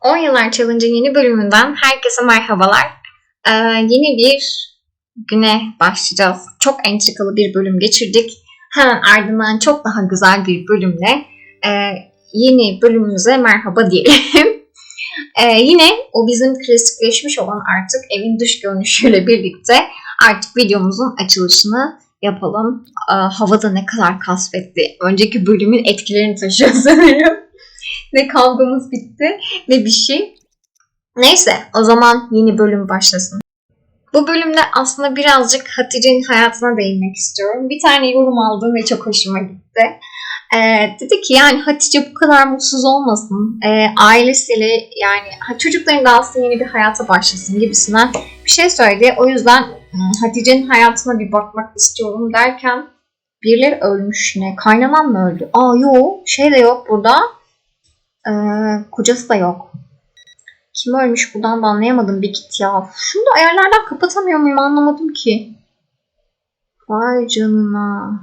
10 Yıllar Challenge'ın yeni bölümünden herkese merhabalar. Ee, yeni bir güne başlayacağız. Çok entrikalı bir bölüm geçirdik. Hemen ardından çok daha güzel bir bölümle e, yeni bölümümüze merhaba diyelim. Ee, yine o bizim klasikleşmiş olan artık evin dış görünüşüyle birlikte artık videomuzun açılışını yapalım. Ee, havada ne kadar kasvetli. Önceki bölümün etkilerini taşıyor sanırım. Ne kavgamız bitti ne bir şey. Neyse o zaman yeni bölüm başlasın. Bu bölümde aslında birazcık Hatice'nin hayatına değinmek istiyorum. Bir tane yorum aldım ve çok hoşuma gitti. Ee, dedi ki yani Hatice bu kadar mutsuz olmasın. Ee, ailesiyle yani çocukların da aslında yeni bir hayata başlasın gibisinden bir şey söyledi. O yüzden hmm, Hatice'nin hayatına bir bakmak istiyorum derken birileri ölmüş ne? Kaynanan mı öldü? Aa yok şey de yok burada. Ee, kocası da yok. Kim ölmüş buradan da anlayamadım bir git ya. Şunu da ayarlardan kapatamıyor muyum anlamadım ki. Vay canına.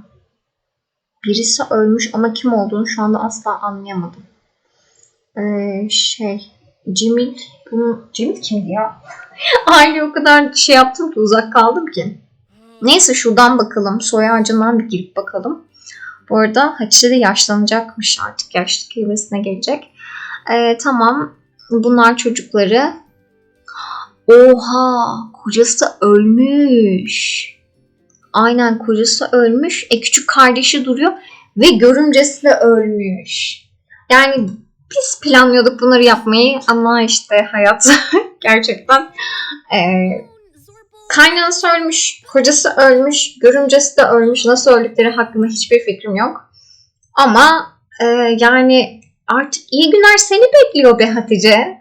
Birisi ölmüş ama kim olduğunu şu anda asla anlayamadım. Ee, şey Cemil bunu Cemil kimdi ya? Aile o kadar şey yaptım ki uzak kaldım ki. Neyse şuradan bakalım. Soy ağacından bir girip bakalım. Bu arada de yaşlanacakmış artık. Yaşlı kelimesine gelecek. Ee, tamam. Bunlar çocukları. Oha! Kocası ölmüş. Aynen kocası ölmüş. E küçük kardeşi duruyor. Ve görümcesi de ölmüş. Yani biz planlıyorduk bunları yapmayı ama işte hayat gerçekten e, kaynanası ölmüş, kocası ölmüş, görümcesi de ölmüş. Nasıl öldükleri hakkında hiçbir fikrim yok. Ama e, yani artık iyi günler seni bekliyor be Hatice.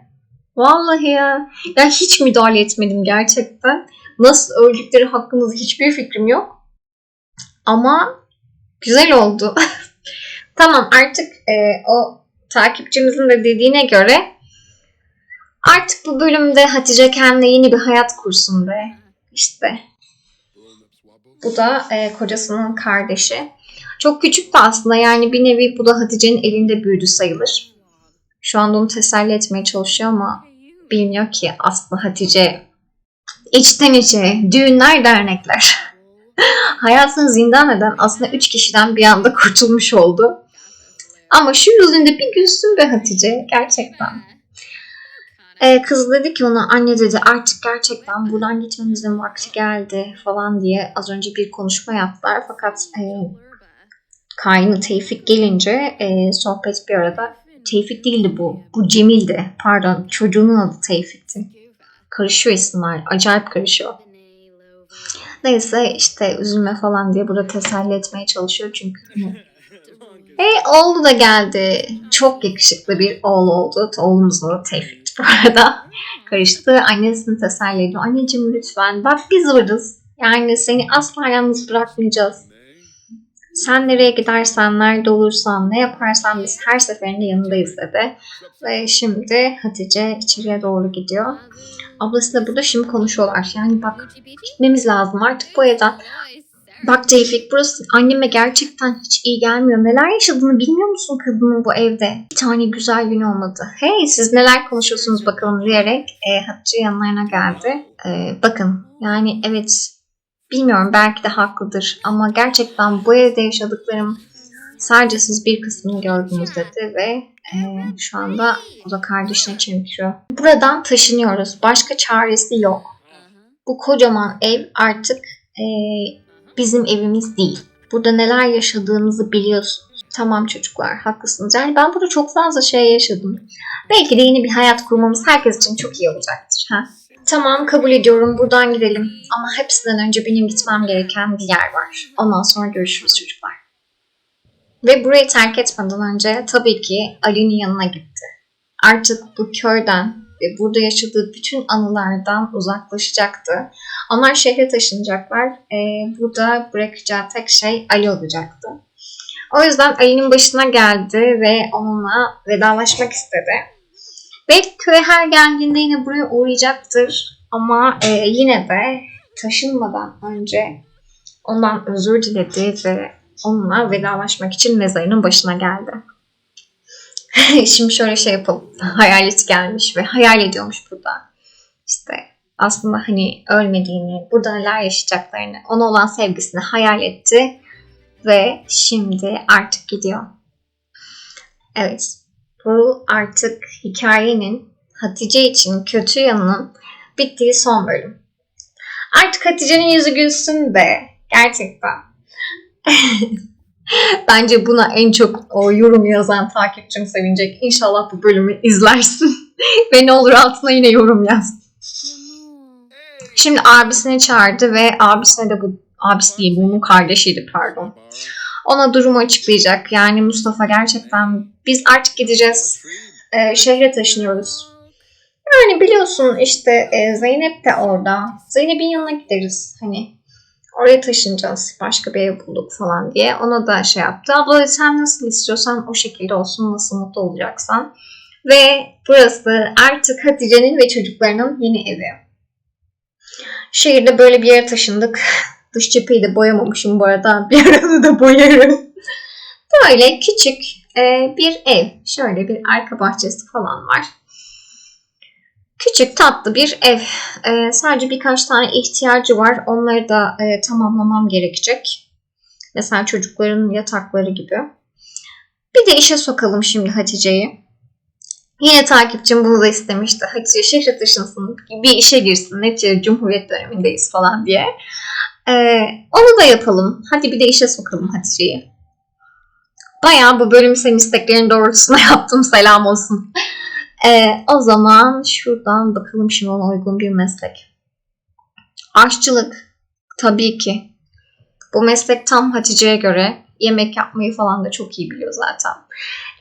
Vallahi ya. Ya hiç müdahale etmedim gerçekten. Nasıl öldükleri hakkında hiçbir fikrim yok. Ama güzel oldu. tamam artık e, o takipçimizin de dediğine göre artık bu bölümde Hatice kendine yeni bir hayat kursun be. İşte. Bu da e, kocasının kardeşi. Çok küçük de aslında yani bir nevi bu da Hatice'nin elinde büyüdü sayılır. Şu anda onu teselli etmeye çalışıyor ama bilmiyor ki aslında Hatice içten içe düğünler dernekler. Hayatını zindan eden aslında üç kişiden bir anda kurtulmuş oldu. Ama şu yüzünde bir gülsün be Hatice gerçekten. Ee, kız dedi ki ona anne dedi artık gerçekten buradan gitmemizin vakti geldi falan diye az önce bir konuşma yaptılar. Fakat e, Kaynı Tevfik gelince e, sohbet bir arada Tevfik değildi bu. Bu Cemil'di. Pardon çocuğunun adı Tevfik'ti. Karışıyor isimler. Acayip karışıyor. Neyse işte üzülme falan diye burada teselli etmeye çalışıyor çünkü. E oğlu da geldi. Çok yakışıklı bir oğul oldu. Oğlumuzun da Tevfik'ti bu arada. Karıştı. Annesini teselli ediyor. Anneciğim lütfen bak biz varız. Yani seni asla yalnız bırakmayacağız. Sen nereye gidersen, nerede olursan, ne yaparsan biz her seferinde yanındayız dedi. Ve şimdi Hatice içeriye doğru gidiyor. Ablası da burada şimdi konuşuyorlar. Yani bak gitmemiz lazım artık bu evden. Bak Tevfik burası anneme gerçekten hiç iyi gelmiyor. Neler yaşadığını bilmiyor musun kadının bu evde? Bir tane güzel gün olmadı. Hey siz neler konuşuyorsunuz bakalım diyerek e, Hatice yanlarına geldi. E, bakın yani evet bilmiyorum belki de haklıdır ama gerçekten bu evde yaşadıklarım sadece siz bir kısmını gördünüz dedi ve e, şu anda o da kardeşine çemkiriyor. Buradan taşınıyoruz. Başka çaresi yok. Bu kocaman ev artık e, bizim evimiz değil. Burada neler yaşadığımızı biliyorsunuz. Tamam çocuklar haklısınız. Yani ben burada çok fazla şey yaşadım. Belki de yeni bir hayat kurmamız herkes için çok iyi olacaktır. Ha? Tamam kabul ediyorum buradan gidelim. Ama hepsinden önce benim gitmem gereken bir yer var. Ondan sonra görüşürüz çocuklar. Ve burayı terk etmeden önce tabii ki Ali'nin yanına gitti. Artık bu köyden burada yaşadığı bütün anılardan uzaklaşacaktı. Onlar şehre taşınacaklar. Ee, burada bırakacağı tek şey Ali olacaktı. O yüzden Ali'nin başına geldi ve onunla vedalaşmak istedi. Belki köye her geldiğinde yine buraya uğrayacaktır. Ama e, yine de taşınmadan önce ondan özür diledi ve onunla vedalaşmak için mezarının başına geldi. Şimdi şöyle şey yapalım. Hayalet gelmiş ve hayal ediyormuş burada. İşte aslında hani ölmediğini, burada neler yaşayacaklarını, ona olan sevgisini hayal etti. Ve şimdi artık gidiyor. Evet. Bu artık hikayenin Hatice için kötü yanının bittiği son bölüm. Artık Hatice'nin yüzü gülsün be. Gerçekten. Bence buna en çok o yorum yazan takipçim sevinecek. İnşallah bu bölümü izlersin. Ve ne olur altına yine yorum yaz. Şimdi abisini çağırdı ve abisine de bu abisi değil bunun kardeşiydi pardon. Ona durumu açıklayacak. Yani Mustafa gerçekten biz artık gideceğiz. Ee, şehre taşınıyoruz. Yani biliyorsun işte e, Zeynep de orada. Zeynep'in yanına gideriz. Hani oraya taşınacağız. Başka bir ev bulduk falan diye. Ona da şey yaptı. Abla sen nasıl istiyorsan o şekilde olsun. Nasıl mutlu olacaksan. Ve burası artık Hatice'nin ve çocuklarının yeni evi. Şehirde böyle bir yere taşındık. Dış cepheyi de boyamamışım bu arada. Bir arada da boyarım. Böyle küçük e, bir ev. Şöyle bir arka bahçesi falan var. Küçük tatlı bir ev. E, sadece birkaç tane ihtiyacı var. Onları da e, tamamlamam gerekecek. Mesela çocukların yatakları gibi. Bir de işe sokalım şimdi Hatice'yi. Yine takipçim bunu da istemişti. Hatice şehre taşınsın, bir işe girsin. Netice Cumhuriyet dönemindeyiz falan diye. Ee, onu da yapalım. Hadi bir de işe sokalım Hatice'yi. Bayağı bu bölüm senin isteklerin doğrultusunda yaptım. Selam olsun. Ee, o zaman şuradan bakalım şimdi ona uygun bir meslek. Aşçılık. Tabii ki. Bu meslek tam Hatice'ye göre. Yemek yapmayı falan da çok iyi biliyor zaten.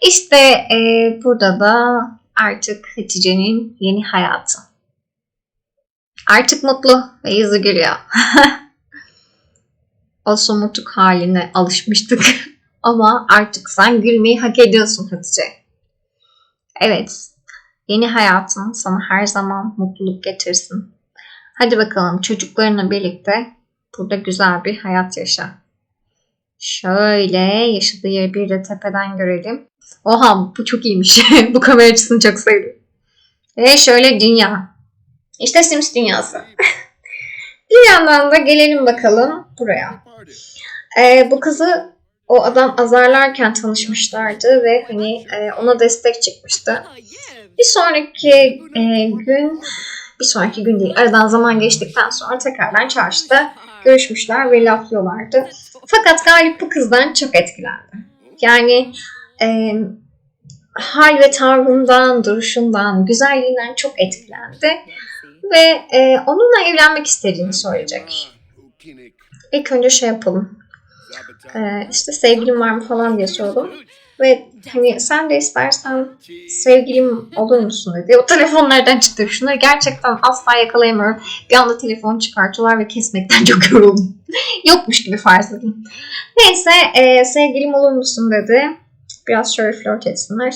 İşte e, burada da artık Hatice'nin yeni hayatı. Artık mutlu ve yüzü gülüyor. o somutluk haline alışmıştık. Ama artık sen gülmeyi hak ediyorsun Hatice. Evet, yeni hayatın sana her zaman mutluluk getirsin. Hadi bakalım çocuklarınla birlikte burada güzel bir hayat yaşa. Şöyle yaşadığı yeri bir de tepeden görelim. Oha bu çok iyiymiş. bu kamera açısını çok sevdim. Ve şöyle dünya. İşte Sims dünyası. bir yandan da gelelim bakalım buraya. Ee, bu kızı o adam azarlarken tanışmışlardı ve hani e, ona destek çıkmıştı. Bir sonraki e, gün, bir sonraki gün değil, aradan zaman geçtikten sonra tekrardan çarşıda görüşmüşler ve laflıyorlardı. Fakat Galip bu kızdan çok etkilendi. Yani e, hal ve tavrından, duruşundan, güzelliğinden çok etkilendi. Ve e, onunla evlenmek istediğini söyleyecek. İlk önce şey yapalım. E, işte sevgilim var mı falan diye sordum. Ve hani sen de istersen sevgilim olur musun dedi. O telefon nereden çıktı? Şunları gerçekten asla yakalayamıyorum. Bir anda telefon çıkartıyorlar ve kesmekten çok yoruldum. Yokmuş gibi farz edeyim. Neyse e, sevgilim olur musun dedi. Biraz şöyle flört etsinler.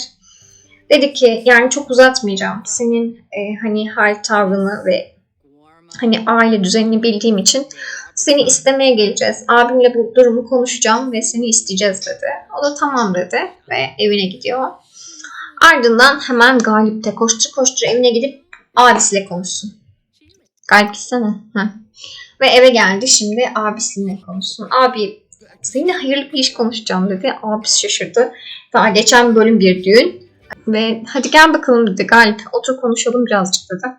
Dedi ki yani çok uzatmayacağım. Senin e, hani hal tavrını ve hani aile düzenini bildiğim için seni istemeye geleceğiz. Abimle bu durumu konuşacağım ve seni isteyeceğiz dedi. O da tamam dedi ve evine gidiyor. Ardından hemen Galip de koştur koştur evine gidip abisiyle konuşsun. Galip gitsene. Heh. Ve eve geldi şimdi abisiyle konuşsun. Abi seninle hayırlı bir iş konuşacağım dedi. Abisi şaşırdı. Daha geçen bölüm bir düğün. Ve hadi gel bakalım dedi Galip. Otur konuşalım birazcık dedi.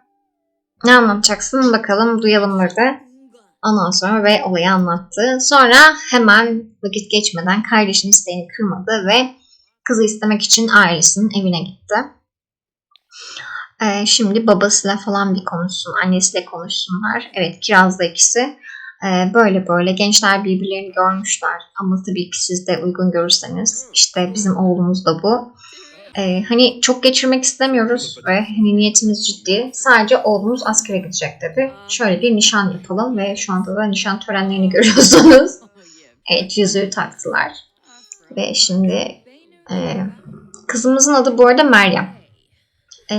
Ne anlatacaksın bakalım duyalım dedi. Sonra ve olayı anlattı. Sonra hemen vakit geçmeden kardeşinin isteğini kırmadı ve kızı istemek için ailesinin evine gitti. Ee, şimdi babasıyla falan bir konuşsun, annesiyle konuşsunlar. Evet Kiraz'da ikisi. Ee, böyle böyle gençler birbirlerini görmüşler. Ama tabii ki siz de uygun görürseniz işte bizim oğlumuz da bu. Ee, hani çok geçirmek istemiyoruz ve hani niyetimiz ciddi. Sadece oğlumuz askere gidecek dedi. Şöyle bir nişan yapalım ve şu anda da nişan törenlerini görüyorsunuz. Evet yüzüğü taktılar. Ve şimdi e, kızımızın adı bu arada Meryem. E,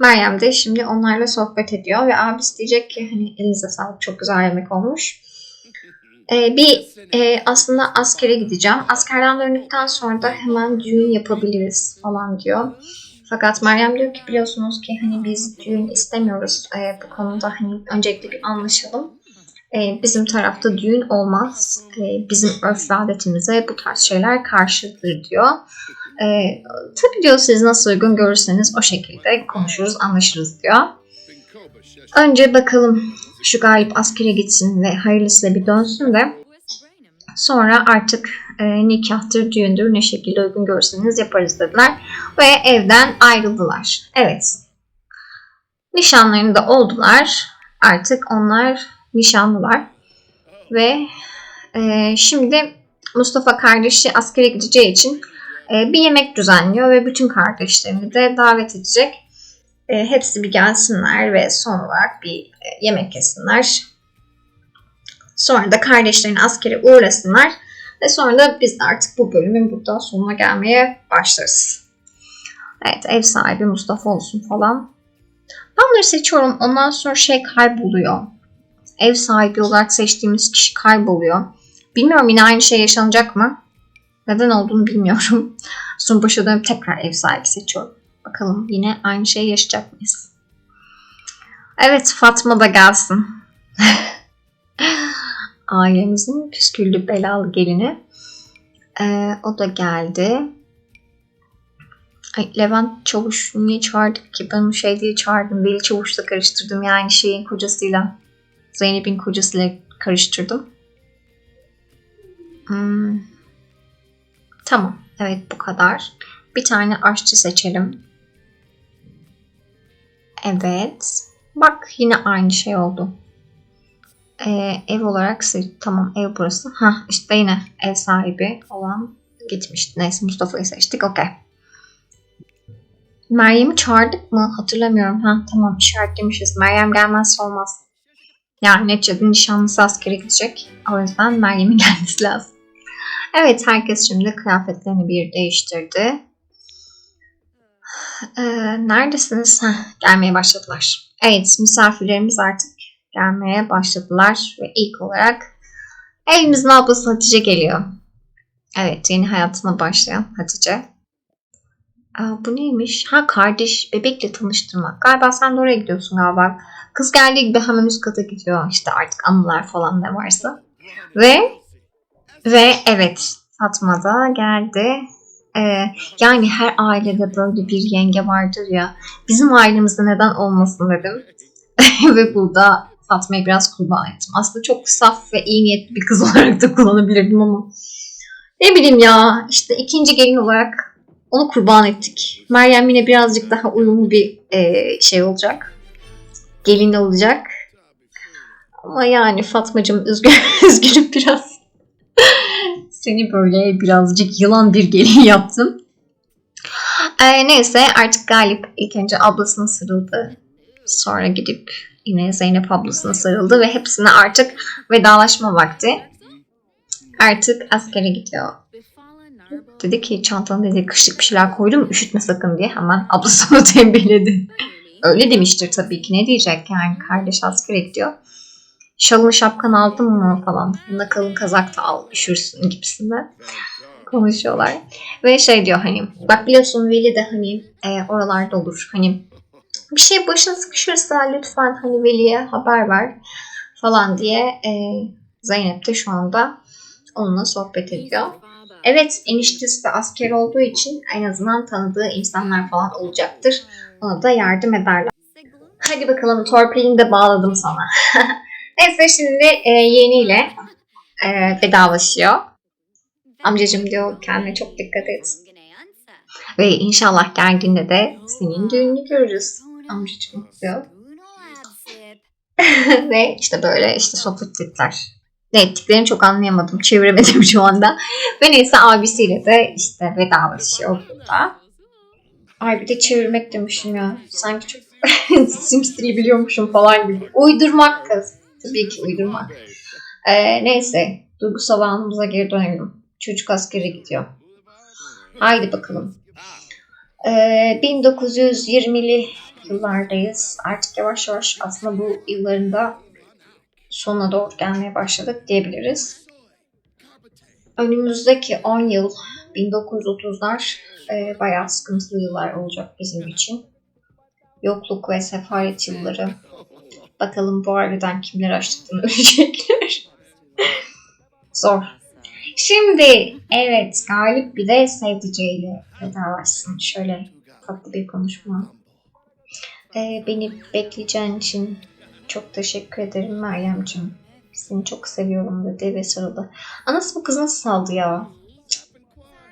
Meryem de şimdi onlarla sohbet ediyor ve abisi diyecek ki hani elinize sağlık çok güzel yemek olmuş. Ee, bir e, aslında askere gideceğim. Askerden döndükten sonra da hemen düğün yapabiliriz falan diyor. Fakat Meryem diyor ki biliyorsunuz ki hani biz düğün istemiyoruz e, bu konuda hani öncelikle bir anlaşalım. E, bizim tarafta düğün olmaz. E, bizim örf adetimize bu tarz şeyler karşıdır diyor. E, tabii diyor siz nasıl uygun görürseniz o şekilde konuşuruz, anlaşırız diyor. Önce bakalım şu Galip askere gitsin ve hayırlısıyla bir dönsün de sonra artık e, nikahtır, düğündür ne şekilde uygun görürseniz yaparız dediler. Ve evden ayrıldılar. Evet. Nişanlarında oldular. Artık onlar nişanlılar. Ve e, şimdi Mustafa kardeşi askere gideceği için e, bir yemek düzenliyor ve bütün kardeşlerini de davet edecek. E, hepsi bir gelsinler ve son olarak bir e, yemek yesinler. Sonra da kardeşlerini askere uğurlasınlar. Ve sonra da biz de artık bu bölümün burada sonuna gelmeye başlarız. Evet ev sahibi Mustafa olsun falan. Ben bunları seçiyorum. Ondan sonra şey kayboluyor. Ev sahibi olarak seçtiğimiz kişi kayboluyor. Bilmiyorum yine aynı şey yaşanacak mı? Neden olduğunu bilmiyorum. Sonra başa dönüp tekrar ev sahibi seçiyorum. Bakalım yine aynı şeyi yaşayacak mıyız? Evet Fatma da gelsin. Ailemizin püsküllü belalı gelini. Ee, o da geldi. Ay, Levent Çavuş niye çağırdık ki? Ben onu şey diye çağırdım. Veli Çavuş'la karıştırdım. Yani şeyin kocasıyla. Zeynep'in kocasıyla karıştırdım. Hmm. Tamam. Evet bu kadar. Bir tane aşçı seçelim. Evet. Bak yine aynı şey oldu. Ee, ev olarak. Tamam ev burası. Ha işte yine ev sahibi olan gitmişti. Neyse Mustafa'yı seçtik. Okey. Meryem'i çağırdık mı? Hatırlamıyorum. Ha tamam işaretlemişiz. Meryem gelmezse olmaz. Yani neticede nişanlısı askere gidecek. O yüzden Meryem'in gelmesi lazım. Evet herkes şimdi kıyafetlerini bir değiştirdi. Ee, neredesiniz? Heh, gelmeye başladılar. Evet misafirlerimiz artık gelmeye başladılar. Ve ilk olarak evimizin ablası Hatice geliyor. Evet yeni hayatına başlayan Hatice. Aa, bu neymiş? Ha kardeş bebekle tanıştırmak. Galiba sen de oraya gidiyorsun galiba. Kız geldiği gibi hemen üst kata gidiyor. İşte artık anılar falan ne varsa. Ve ve evet Fatma da geldi. Ee, yani her ailede böyle bir yenge vardır ya. Bizim ailemizde neden olmasın dedim. ve burada Fatma'yı biraz kurban ettim. Aslında çok saf ve iyi niyetli bir kız olarak da kullanabilirdim ama ne bileyim ya işte ikinci gelin olarak onu kurban ettik. Meryem yine birazcık daha uyumlu bir e, şey olacak. Gelin olacak. Ama yani Fatmacığım üzgün, üzgünüm biraz. Seni böyle birazcık yılan bir gelin yaptım. Ee, neyse artık Galip ilk önce ablasına sarıldı. Sonra gidip yine Zeynep ablasına sarıldı ve hepsine artık vedalaşma vakti. Artık askere gidiyor. Dedi ki çantana dedi kışlık bir şeyler koydum üşütme sakın diye hemen ablası onu tembihledi. Öyle demiştir tabii ki ne diyecek yani kardeş askere gidiyor. Şalını şapkanı aldın mı falan. Buna kalın kazak da al üşürsün gibisinden konuşuyorlar. Ve şey diyor hani bak biliyorsun Veli de hani e, oralarda olur. Hani bir şey başına sıkışırsa lütfen hani Veli'ye haber ver falan diye e, Zeynep de şu anda onunla sohbet ediyor. Evet eniştesi de asker olduğu için en azından tanıdığı insanlar falan olacaktır. Ona da yardım ederler. Hadi bakalım torpilini de bağladım sana. Neyse şimdi e, yeğeniyle e, vedalaşıyor. Amcacım diyor kendine çok dikkat et. Ve inşallah geldiğinde de senin düğününü görürüz. Amcacım diyor. Ve işte böyle işte sohbet. Ne ettiklerini çok anlayamadım. Çeviremedim şu anda. Ve neyse abisiyle de işte vedalaşıyor burada. Ay bir de çevirmek demişim ya. Sanki çok Sims'tiri biliyormuşum falan gibi. Uydurmak kız. Tabii ki uydurmak. Ee, neyse. Duygusal anımıza geri dönelim. Çocuk askere gidiyor. Haydi bakalım. Ee, 1920'li yıllardayız. Artık yavaş yavaş aslında bu yıllarında sonuna doğru gelmeye başladık diyebiliriz. Önümüzdeki 10 yıl 1930'lar e, bayağı sıkıntılı yıllar olacak bizim için. Yokluk ve sefalet yılları. Bakalım bu aileden kimler açlıktan ölecekler. Zor. Şimdi evet Galip bir de sevdiceğiyle vedalaşsın. Şöyle tatlı bir konuşma. Ee, beni bekleyeceğin için çok teşekkür ederim Meryemciğim. Seni çok seviyorum dedi ve sarıldı. Anası bu kız nasıl saldı ya?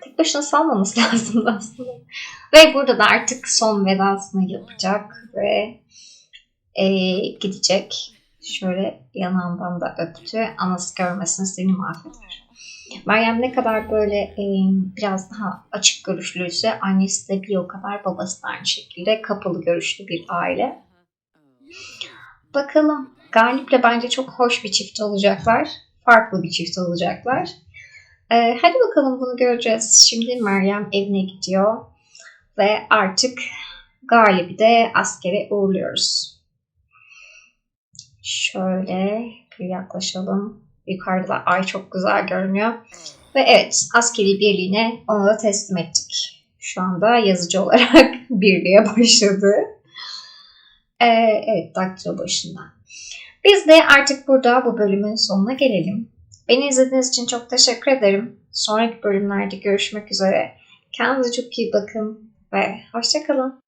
Tek başına salmaması lazımdı aslında. Ve burada da artık son vedasını yapacak ve e, gidecek. Şöyle yanağından da öptü. Anası görmesin seni mahveder. Meryem ne kadar böyle e, biraz daha açık görüşlüyse annesi de bir o kadar babası da aynı şekilde kapalı görüşlü bir aile. Bakalım. Galip'le bence çok hoş bir çift olacaklar. Farklı bir çift olacaklar. Ee, hadi bakalım bunu göreceğiz. Şimdi Meryem evine gidiyor. Ve artık Galip'i de askere uğurluyoruz. Şöyle bir yaklaşalım. Yukarıda ay çok güzel görünüyor. Ve evet askeri birliğine onu da teslim ettik. Şu anda yazıcı olarak birliğe başladı. Ee, evet daktilo başında. Biz de artık burada bu bölümün sonuna gelelim. Beni izlediğiniz için çok teşekkür ederim. Sonraki bölümlerde görüşmek üzere. Kendinize çok iyi bakın ve hoşçakalın.